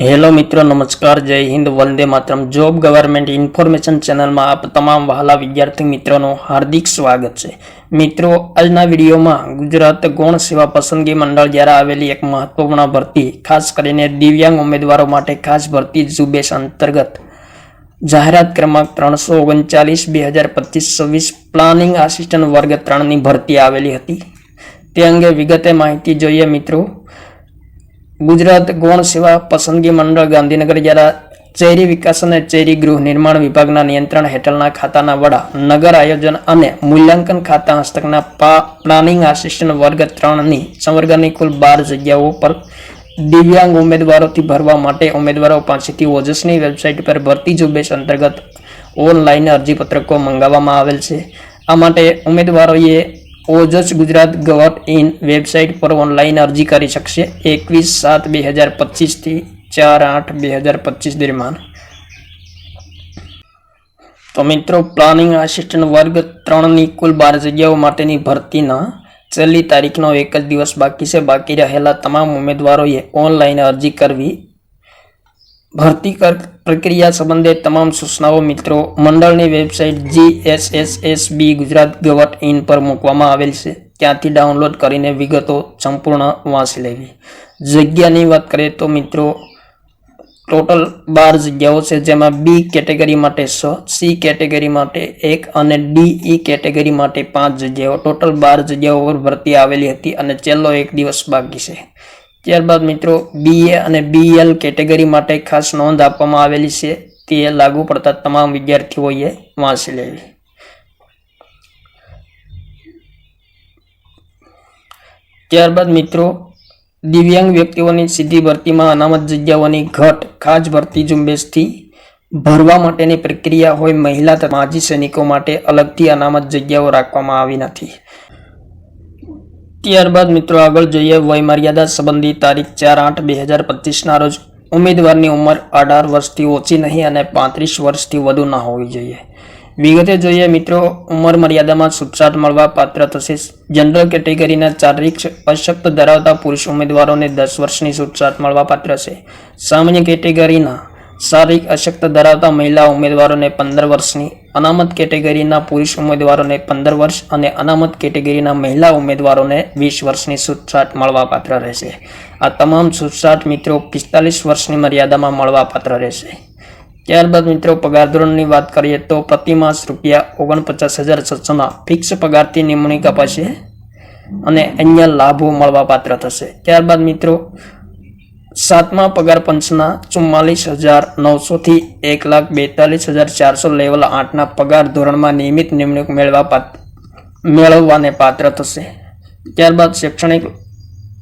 Hello મિત્રો, નમસ્કાર, Jai Hind, Vande Mataram. Job government information ચેનલમાં આપ તમામ વહાલા વિદ્યાર્થી મિત્રોનું હાર્દિક સ્વાગત છે. મિત્રો, આજના વિડીયોમાં ગુજરાત ગૌણ સેવા પસંદગી મંડળ દ્વારા આવેલી એક મહત્વપૂર્ણ ભરતી, ખાસ કરીને દિવ્યાંગ ઉમેદવારો માટે ખાસ ભરતી ઝુંબેશ અંતર્ગત. જાહેરાત ક્રમાંક ત્રણસો ઓગણચાલીસ, બે હજાર પચીસ, છવ્વીસ, પ્લાનિંગ આસિસ્ટન્ટ વર્ગ ત્રણની ભરતી આવેલી હતી. તે અંગે વિગતે માહિતી જોઈએ મિત્રો. ગુજરાત ગૌણ સેવા પસંદગી મંડળ ગાંધીનગર દ્વારા ચેરી વિકાસ અને ચેરી ગૃહ નિર્માણ વિભાગના નિયંત્રણ હેઠળના ખાતાના વડા, નગર આયોજન અને મૂલ્યાંકન ખાતા હસ્તકના પ્લાનિંગ આસિસ્ટન્ટ વર્ગ ત્રણની સંવર્ગની કુલ બાર જગ્યાઓ પર દિવ્યાંગ ઉમેદવારોથી ભરવા માટે ઉમેદવારો પાસેથી ઓજસની વેબસાઇટ પર ભરતી ઝુંબેશ અંતર્ગત ઓનલાઈન અરજીપત્રકો મંગાવવામાં આવેલ છે. આ માટે ઉમેદવારોએ ઓજસ ગુજરાત ગવર્ટ ઇન વેબસાઇટ પર ઓનલાઈન અરજી કરી શકશે. એકવીસ સાત બે હજાર પચીસથી ચાર આઠ બે હજાર પચીસ દરમિયાન. તો મિત્રો, પ્લાનિંગ આસિસ્ટન્ટ વર્ગ ત્રણની કુલ બાર જગ્યાઓ માટેની ભરતીના છેલ્લી તારીખનો એક જ દિવસ બાકી છે. બાકી રહેલા તમામ ઉમેદવારોએ ઓનલાઈન અરજી કરવી ભરતી કર- પ્રક્રિયા સંબંધે તમામ સૂચનાઓ મિત્રો મંડળની website G S S S B Gujarat ગવર્ટ in પર મૂકવામાં આવેલ છે. ત્યાંથી ડાઉનલોડ કરીને વિગતો સંપૂર્ણ વાંચી લેવી. જગ્યાની વાત કરીએ તો મિત્રો, ટોટલ બાર જગ્યાઓ છે જેમાં બી કેટેગરી માટે છ સી કેટેગરી માટે એક અને ડી, ઈ કેટેગરી માટે પાંચ જગ્યાઓ. ટોટલ બાર જગ્યાઓ પર ભરતી આવેલી હતી અને છેલ્લો એક દિવસ બાકી છે. ત્યારબાદ મિત્રો બીએ અને બીએલ કેટેગરી માટે ખાસ નોંધ આપવામાં આવેલી છે. તે લાગુ પડતા તમામ વિદ્યાર્થીઓએ વાંચી લેવી. ત્યારબાદ મિત્રો, દિવ્યાંગ વ્યક્તિઓની સીધી ભરતીમાં અનામત જગ્યાઓની ઘટ, ખાસ ભરતી ઝુંબેશથી ભરવા માટેની પ્રક્રિયા હોય, મહિલા માજી સૈનિકો માટે અલગથી અનામત જગ્યાઓ રાખવામાં આવી નથી. ત્યારબાદ મિત્રો આગળ જોઈએ વયમર્યાદા સંબંધી તારીખ ચાર આઠ બે હજાર પચીસના રોજ ઉમેદવારની ઉંમર અઢાર વર્ષથી ઓછી નહીં અને પાંત્રીસ વર્ષથી વધુ ન હોવી જોઈએ. વિગતે જોઈએ મિત્રો, ઉંમર મર્યાદામાં છૂટછાટ મળવા પાત્ર થશે. જનરલ કેટેગરીના શારીરિક અશક્ત ધરાવતા પુરુષ ઉમેદવારોને દસ વર્ષની છૂટછાટ મળવા પાત્ર છે. સામાન્ય કેટેગરીના શારીરિક અશક્ત ધરાવતા મહિલા ઉમેદવારોને પંદર વર્ષની અનામત કેટેગરીના પુરુષ ઉમેદવારોને પંદર વર્ષ અને અનામત કેટેગરીના મહિલા ઉમેદવારોને વીસ વર્ષની છૂટછાટ મળવાપાત્ર રહેશે. આ તમામ છૂટછાટ મિત્રો પિસ્તાલીસ વર્ષની મર્યાદામાં મળવાપાત્ર રહેશે. ત્યારબાદ મિત્રો પગાર ધોરણની વાત કરીએ તો પ્રતિમાસ રૂપિયા ઓગણપચાસ હજાર છસોના ફિક્સ પગારથી નિમણૂક અપાશે અને અન્ય લાભો મળવા પાત્ર થશે. ત્યારબાદ મિત્રો સાતમા પગાર પંચના ચુમ્માલીસ હજાર નવસોથી એક લાખ બેતાલીસ હજાર ચારસો લેવલ આઠના પગાર ધોરણમાં નિયમિત નિમણૂક મેળવા પાત્ર મેળવવાને પાત્ર થશે. ત્યારબાદ શૈક્ષણિક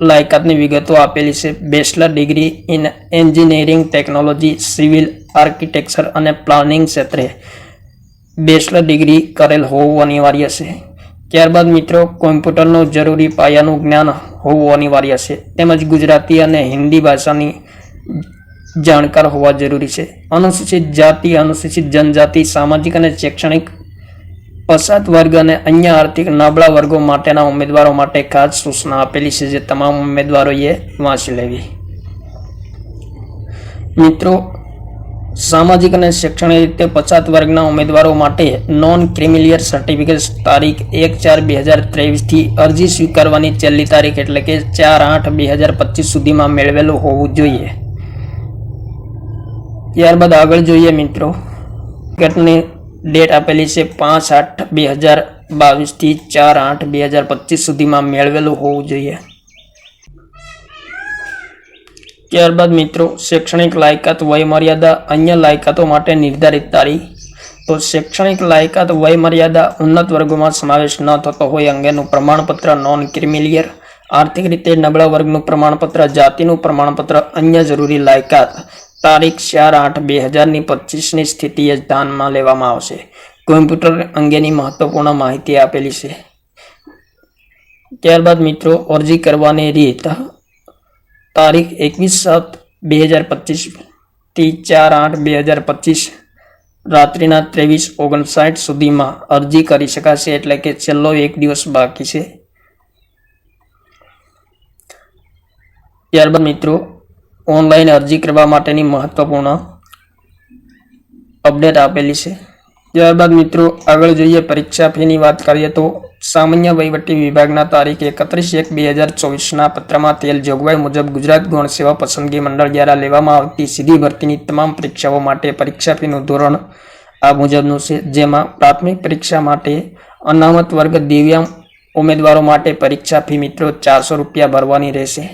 લાયકાતની વિગતો આપેલી છે. Bachelor degree in engineering technology, civil architecture અને પ્લાનિંગ ક્ષેત્રે બેચલર ડિગ્રી કરેલ હોવું અનિવાર્ય છે. ત્યારબાદ મિત્રો, કોમ્પ્યુટરનું જરૂરી પાયાનું જ્ઞાન હોવું અનિવાર્ય છે. તેમજ ગુજરાતી અને હિન્દી ભાષાની જાણકાર હોવા જરૂરી છે. અનુસૂચિત જાતિ, અનુસૂચિત જનજાતિ, સામાજિક અને શૈક્ષણિક પછાત વર્ગ અને અન્ય આર્થિક નબળા વર્ગો માટેના ઉમેદવારો માટે ખાસ સૂચના આપેલી છે જે તમામ ઉમેદવારોએ વાંચી લેવી. મિત્રો સામાજિક અને શૈક્ષણિક રીતે પછાત વર્ગના ઉમેદવારો માટે નોન ક્રિમિલિયર સર્ટિફિકેટ તારીખ એક ચાર બે હજાર ત્રેવીસથી અરજી સ્વીકારવાની છેલ્લી તારીખ એટલે કે ચાર આઠ બે હજાર પચીસ સુધીમાં મેળવેલું હોવું જોઈએ. ત્યારબાદ આગળ જોઈએ મિત્રો. ટિકિટની ડેટ આપેલી છે પાંચ આઠ બે હજાર બાવીસથી ચાર આઠ બે હજાર પચીસ સુધીમાં મેળવેલું હોવું જોઈએ. ત્યારબાદ મિત્રો, શૈક્ષણિક લાયકાત, વયમર્યાદા અન્ય લાયકાતો માટે નિર્ધારિત તારીખ. તો શૈક્ષણિક લાયકાત, વયમર્યાદા ઉન્નત વર્ગોમાં સમાવેશ ન થતો હોય અંગેનું પ્રમાણપત્ર નોન ક્રિમિલિયર આર્થિક રીતે નબળા વર્ગનું પ્રમાણપત્ર, જાતિનું પ્રમાણપત્ર, અન્ય જરૂરી લાયકાત. તારીખ ચાર આઠ બે હજારની પચીસની સ્થિતિએ ધ્યાનમાં લેવામાં આવશે. કોમ્પ્યુટર અંગેની મહત્વપૂર્ણ માહિતી આપેલી છે. ત્યારબાદ મિત્રો, અરજી કરવાની રીત. તારીખ એકવીસ સાત બે હજાર પચીસથી ચાર આઠ બે હજાર પચીસ રાત્રિના ત્રેવીસ ઓગણસાઠ સુધીમાં અરજી કરી શકાશે એટલે કે છેલ્લો એક દિવસ બાકી છે. ત્યારબાદ મિત્રો, ઓનલાઈન અરજી કરવા માટેની મહત્વપૂર્ણ અપડેટ આપેલી છે. ત્યારબાદ મિત્રો, આગળ જોઈએ પરીક્ષા ફીની વાત કરીએ તો સામાન્ય વહીવટી વિભાગના તારીખ એકત્રીસ એક બે હજાર ચોવીસના પત્રમાં તેલ જોગવાઈ મુજબ ગુજરાત ગૌણ સેવા પસંદગી મંડળ દ્વારા લેવામાં આવતી સીધી ભરતીની તમામ પરીક્ષાઓ માટે પરીક્ષા ફીનું ધોરણ આ મુજબનું છે. જેમાં પ્રાથમિક પરીક્ષા માટે અનામત વર્ગ દિવ્યાંગ ઉમેદવારો માટે પરીક્ષા ફી મિત્રો ચારસો રૂપિયા ભરવાની રહેશે.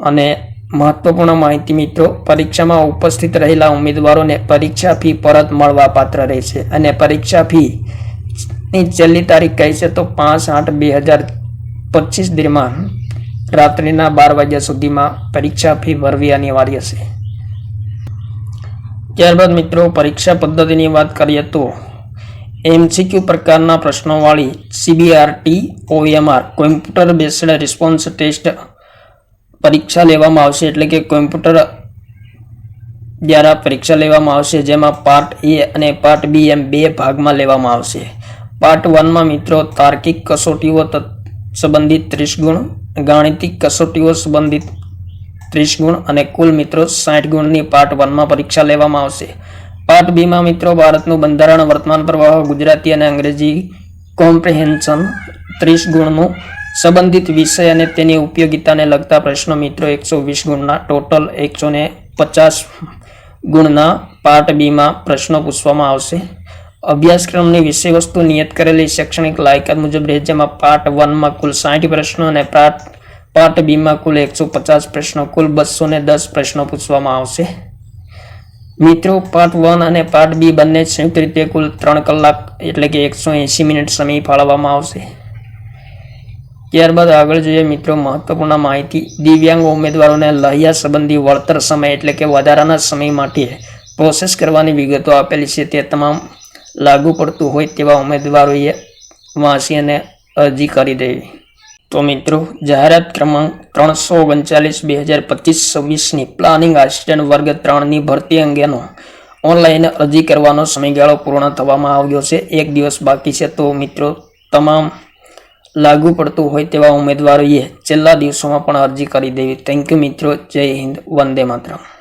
અને મહત્વપૂર્ણ માહિતી મિત્રો, પરીક્ષામાં ઉપસ્થિત રહેલા ઉમેદવારોને પરીક્ષા ફી પરત મળવા પાત્ર રહેશે અને પરીક્ષા ફી ની છેલ્લી તારીખ કહી છે તો પાંચ આઠ બે હજાર પચીસ દરમિયાન રાત્રિના બાર વાગ્યા સુધીમાં પરીક્ષા ફી ભરવી અનિવાર્ય છે ત્યારબાદ મિત્રો, પરીક્ષા પદ્ધતિની વાત કરીએ તો એમસીક્યુ પ્રકારના પ્રશ્નોવાળી CBRT OMR computer based response test પરીક્ષા લેવામાં આવશે એટલે કે કોમ્પ્યુટર દ્વારા પરીક્ષા લેવામાં આવશે, જેમાં પાર્ટ એ અને પાર્ટ બી એમ બે ભાગમાં લેવામાં આવશે. પાર્ટ વનમાં મિત્રો, તાર્કિક કસોટીઓ સંબંધિત ત્રીસ ગુણ ગાણિતિક કસોટીઓ સંબંધિત ત્રીસ ગુણ અને કુલ મિત્રો સાઠ ગુણની પાર્ટ વનમાં પરીક્ષા લેવામાં આવશે. પાર્ટ બીમાં મિત્રો, ભારતનું બંધારણ, વર્તમાન પ્રવાહ, ગુજરાતી અને અંગ્રેજી કોમ્પ્રિહેન્શન ત્રીસ ગુણનું સંબંધિત વિષય અને તેની ઉપયોગિતાને લગતા પ્રશ્નો મિત્રો, એકસો વીસ ગુણના ટોટલ એકસો ને પચાસ ગુણના પાર્ટ બીમાં પ્રશ્નો પૂછવામાં આવશે. અભ્યાસક્રમની વિષય વસ્તુ નિયત કરેલી શૈક્ષણિક લાયકાત મુજબ રહે જેમાં પાર્ટ વનમાં કુલ સાઠ પ્રશ્નો અને પાર્ટ પાર્ટ બીમાં કુલ એકસો પચાસ પ્રશ્નો, કુલ બસો ને દસ પ્રશ્નો પૂછવામાં આવશે. મિત્રો, પાર્ટ વન અને પાર્ટ બી બંને સંયુક્ત રીતે કુલ ત્રણ કલાક એટલે કે એકસો એંસી મિનિટ સમય ફાળવવામાં આવશે. ત્યારબાદ આગળ જોઈએ મિત્રો મહત્વપૂર્ણ માહિતી. દિવ્યાંગ ઉમેદવારોને લહિયા સંબંધી વળતર સમય એટલે કે વધારાના સમય માટે પ્રોસેસ કરવાની વિગતો આપેલી છે. તે તમામ લાગુ પડતું હોય તેવા ઉમેદવારોએ વાંસી અને અરજી કરી દેવી. તો મિત્રો, જાહેરાત ક્રમાંક ત્રણસો ઓગણચાલીસ બે હજાર પચીસ છવ્વીસની પ્લાનિંગ આસિસ્ટન્ટ વર્ગ ત્રણની ભરતી અંગેનો ઓનલાઈન અરજી કરવાનો સમયગાળો પૂર્ણ થવામાં આવ્યો છે. એક દિવસ બાકી છે. તો મિત્રો, તમામ લાગુ પડતું હોય તેવા ઉમેદવારોએ છેલ્લા દિવસોમાં પણ અરજી કરી દેવી. થેન્ક યુ મિત્રો. જય હિન્દ. વંદે માતરમ.